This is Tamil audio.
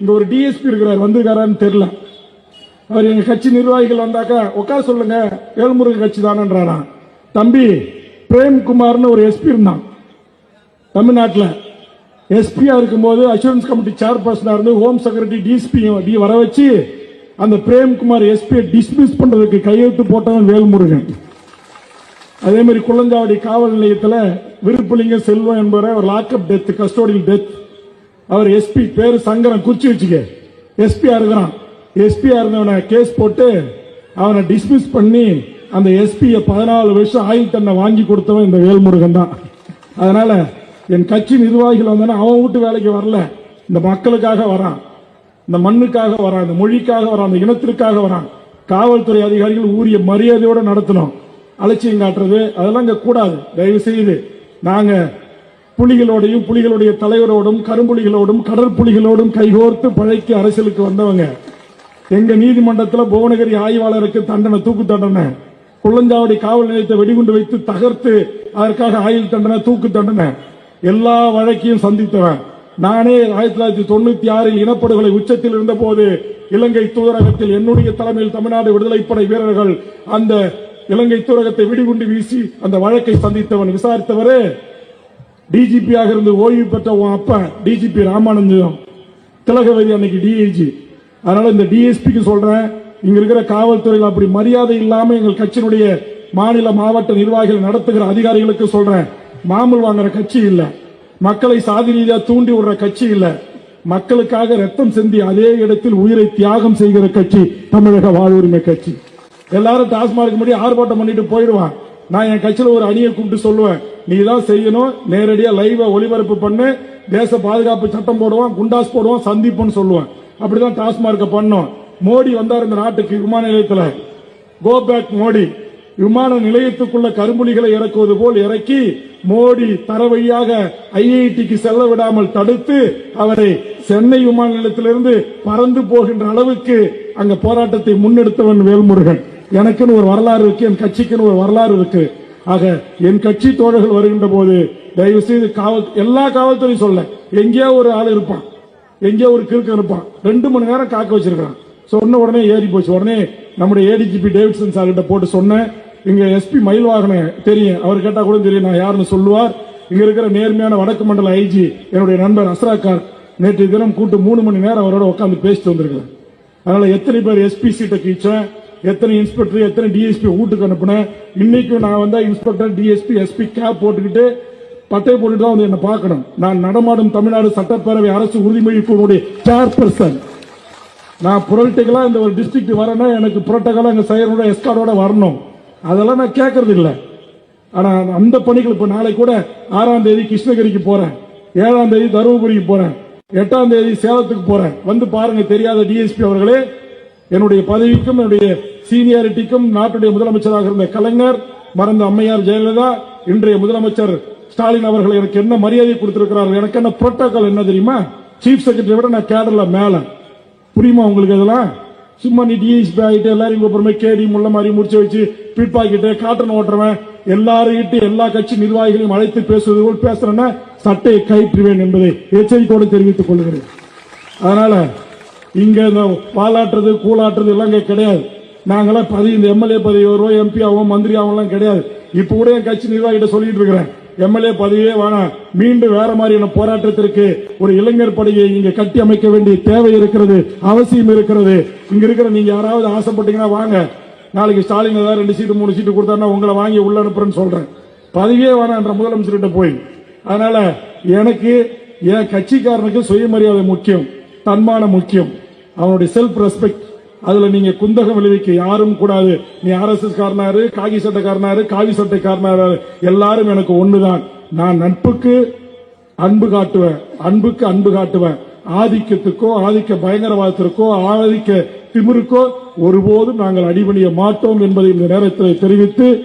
இங்க ஒரு டிஎஸ்பி இருக்கிறார் வந்திருக்காரான்னு தெரியல. அவர் எங்க கட்சி நிர்வாகிகள் வந்தாக்கா உட்கார சொல்லுங்க ஏழ்முருகன் கட்சி தானன்றாராம் தம்பி பிரேம்குமார்னு ஒரு எஸ்பி இருந்தான். தமிழ்நாட்டில் எஸ்பியா இருக்கும்போது அஷூரன்ஸ் கமிட்டி சேர்பர்சனாக இருந்து ஹோம் செக்ரட்டரி டிஎஸ்பி டி வர வச்சு அந்த பிரேம்குமார் எஸ்பியை டிஸ்மிஸ் பண்றதுக்கு கையெழுத்து போட்டவன் வேல்முருகன். அதே மாதிரி குள்ளஞ்சாவடி காவல் நிலையத்தில் விருப்பலிங்க செல்வம் என்பவரை அவர் லாக்அப் டெத் கஸ்டோடியல் டெத் அவர் எஸ்பி பேர் சங்கரன் குறிச்சு வச்சுக்க. எஸ்பியா இருக்கிறான். எஸ்பியா இருந்தவனை கேஸ் போட்டு அவனை டிஸ்மிஸ் பண்ணி அந்த எஸ்பியை பதினாலு வருஷம் ஆயுள் தன்னை வாங்கி கொடுத்தவன் இந்த வேல்முருகன் தான். அதனால என் கட்சி நிர்வாகிகள் வந்தோன்னா அவன் வீட்டு வேலைக்கு வரல. இந்த மக்களுக்காக வரான். இந்த மண்ணுக்காக வரான் இந்த மொழிக்காக வரான் அந்த இனத்திற்காக வரான். காவல்துறை அதிகாரிகள் ஊரிய மரியாதையோடு நடத்தணும். அலட்சியம் காட்டுறது அதெல்லாம் இங்க கூடாது. தயவு செய்து நாங்க புலிகளோடையும் புலிகளுடைய தலைவரோடும் கரும்புலிகளோடும் கடற்புலிகளோடும் கைகோர்த்து பழைக்கு அரசியலுக்கு வந்தவங்க. எங்க நீதிமன்றத்தில் புவனகிரி ஆய்வாளருக்கு தண்டனை தூக்கு தண்டனை. குள்ளஞ்சாவடி காவல் நிலையத்தை வெடிகுண்டு வைத்து தகர்த்து அதற்காக ஆயுள் தண்டனை தூக்கு தண்டனை. எல்லா வழக்கையும் சந்தித்தவன். நானே ஆயிரத்தி தொள்ளாயிரத்தி தொண்ணூத்தி ஆறில் இனப்படுகொலை உச்சத்தில் இருந்தபோது இலங்கை தூதரகத்தில் என்னுடைய தலைமையில் தமிழ்நாடு விடுதலைப்படை வீரர்கள் அந்த இலங்கை தூதரகத்தை வெடிகுண்டு வீசி அந்த வழக்கை சந்தித்தவன் விசாரித்தவரே. டிஜிபியாக இருந்து ஓய்வு பெற்ற உன் டிஜிபி ராமானந்தம் திலகவதி அன்னைக்கு டிஐஜி அதனால இந்த டிஎஸ்பிக்கு சொல்றேன் இங்க இருக்கிற காவல்துறையில் அப்படி மரியாதை இல்லாம எங்கள் கட்சியினுடைய மாநில மாவட்ட நிர்வாகிகள் நடத்துகிற அதிகாரிகளுக்கு சொல்றேன். மாமூல் வாங்குற கட்சி இல்லை. மக்களை சாதி ரீதியா தூண்டி விடுற கட்சி இல்ல. மக்களுக்காக ரத்தம் சிந்தி அதே இடத்தில் உயிரை தியாகம் செய்கிற கட்சி தமிழக வாழ்வுரிமை கட்சி. எல்லாரும் டாஸ்மார்க் முன்னாடி ஆர்ப்பாட்டம் பண்ணிட்டு போயிடுவான். நான் என் கட்சியில் ஒரு அணியை கூப்பிட்டு சொல்லுவேன். நீ தான் செய்யணும் நேரடியாக லைவா ஒளிபரப்பு பண்ணு தேச பாதுகாப்பு சட்டம் போடுவான் குண்டாஸ் போடுவான் சந்திப்புன்னு சொல்லுவேன். அப்படிதான் டாஸ்மார்க்கை பண்ணோம். மோடி வந்தார் இந்த நாட்டுக்கு விமான நிலையத்தில். Go back Modi. விமான நிலையத்துக்குள்ள கரும்புலிகளை இறக்குவது போல் இறக்கி மோடி தர வழியாக ஐஐடிக்கு செல்ல விடாமல் தடுத்து அவரை சென்னை விமான நிலையத்திலிருந்து பறந்து போகின்ற அளவுக்கு அங்க போராட்டத்தை முன்னெடுத்தவன் வேல்முருகன். எனக்குன்னு ஒரு வரலாறு இருக்கு என் கட்சிக்குன்னு ஒரு வரலாறு இருக்கு. ஆக என் கட்சி தோழர்கள் வருகின்ற போது தயவு செய்து காவல் எல்லா காவல்துறையும் சொல்ல. எங்கேயோ ஒரு ஆள் இருப்பான். எங்கேயோ ஒரு கிறுக்கு இருப்பான். ரெண்டு மணி நேரம் காக்க வச்சிருக்கான் சொன்ன உடனே ஏறி போச்சு. உடனே நம்முடைய ஏடிஜிபி டேவிட்சன் சார் கிட்ட போட்டு சொன்னேன். இங்க எஸ்பி மயில்வாகன தெரியும். அவர் கேட்டா கூட தெரியும். நான் யாருன்னு சொல்லுவார். இங்க இருக்கிற நேர்மையான வடக்கு மண்டல ஐஜி என்னுடைய நண்பர் அஸ்ராக்கார் நேற்று தினம் கூட்டு மூணு மணி நேரம் அவரோட உட்காந்து பேசிட்டு வந்திருக்கிறேன் அதனால எத்தனை பேர் எஸ்பி சீட்டை கீச்சேன் எத்தனை இன்ஸ்பெக்டர் எத்தனை டிஎஸ்பி வீட்டுக்கு அனுப்புனேன். இன்னைக்கும் நான் வந்தா இன்ஸ்பெக்டர் டிஎஸ்பி எஸ்பி கேப் போட்டுக்கிட்டு பட்டை போட்டுட்டு தான் வந்து என்ன பார்க்கணும். நான் நடமாடும் தமிழ்நாடு சட்டப்பேரவை அரசு உறுதிமொழி சேர்பர்சன் நான் புரட்டிகளா இந்த ஒரு டிஸ்ட்ரிக்ட் வரேன்னா எனக்கு புரோட்டோகாலா எங்க செயலோட எஸ்கார்டோட வரணும். அதெல்லாம் நான் கேட்கறது இல்லை ஆனால் அந்த பணிகள் இப்போ நாளை கூட ஆறாம் தேதி கிருஷ்ணகிரிக்கு போறேன். ஏழாம் தேதி தருமபுரிக்கு போறேன். எட்டாம் தேதி சேலத்துக்கு போறேன். வந்து பாருங்க தெரியாத டிஎஸ்பி அவர்களே. என்னுடைய பதவிக்கும் என்னுடைய சீனியாரிட்டிக்கும் நாட்டுடைய முதலமைச்சராக இருந்த கலைஞர் மறந்த அம்மையார் ஜெயலலிதா இன்றைய முதலமைச்சர் ஸ்டாலின் அவர்கள் எனக்கு என்ன மரியாதை கொடுத்திருக்கிறார்கள் எனக்கு என்ன புரோட்டோகால் என்ன தெரியுமா? சீஃப் செக்ரட்டரி விட நான் கேடர்ல மேல. புரியுமா உங்களுக்கு இதெல்லாம்? சும்மா நீ டிஎஸ்பி ஆகிட்டு எல்லாரும் அப்புறமே கேடி முள்ள மாதிரி முடிச்சு வச்சு பிட்பாக்கிட்டு காட்டன் ஓட்டுறவன் எல்லாரும் எல்லா கட்சி நிர்வாகிகளையும் அழைத்து பேசுவது போல் பேசுறேன்னா சட்டையை கைப்பிடுவேன் என்பதை எச்சரிக்கையோடு தெரிவித்துக் கொள்கிறேன். அதனால இங்க இந்த பாலாட்டுறது கூலாட்டுறது எல்லாம் இங்க கிடையாது. நாங்களாம் பதவி இந்த எம்எல்ஏ பதவி வருவோம் எம்பி ஆகும் மந்திரி ஆகும் கிடையாது. இப்ப கூட என் கட்சி நிர்வாகிகிட்ட சொல்லிட்டு இருக்கிறேன். எம்எல்ஏ பதவியே வேணாம் மீண்டும் வேற மாதிரியான போராட்டத்திற்கு ஒரு இளைஞர் படையை இங்க கட்டி அமைக்க வேண்டிய தேவை இருக்கிறது அவசியம் இருக்கிறது. இங்க இருக்கிற நீங்க யாராவது ஆசைப்பட்டீங்கன்னா வாங்க. நாளைக்கு ஸ்டாலின் ஏதாவது ரெண்டு சீட்டு மூணு சீட்டு கொடுத்தாருன்னா உங்களை வாங்கி உள்ள அனுப்புறேன்னு சொல்றேன். பதவியே வேணான்ற முதலமைச்சர்கிட்ட போய். அதனால எனக்கு என் கட்சிக்காரனுக்கு சுயமரியாதை முக்கியம் தன்மானம் முக்கியம். அவனுடைய செல்ஃப் ரெஸ்பெக்ட் அதுல நீங்க குந்தகம் விளைவிக்க யாரும் கூடாது. நீ ஆர்எஸ்எஸ் காரனாரு காகி சட்டைக்காரனாரு காவி சட்டைக்காரனாரு. எல்லாரும் எனக்கு ஒண்ணுதான். நான் நட்புக்கு அன்பு காட்டுவேன். அன்புக்கு அன்பு காட்டுவேன். ஆதிக்கத்துக்கோ ஆதிக்க பயங்கரவாதத்திற்கோ ஆதிக்க திமிருக்கோ ஒருபோதும் நாங்கள் அடிபணிய மாட்டோம் என்பதை இந்த நேரத்தில் தெரிவித்து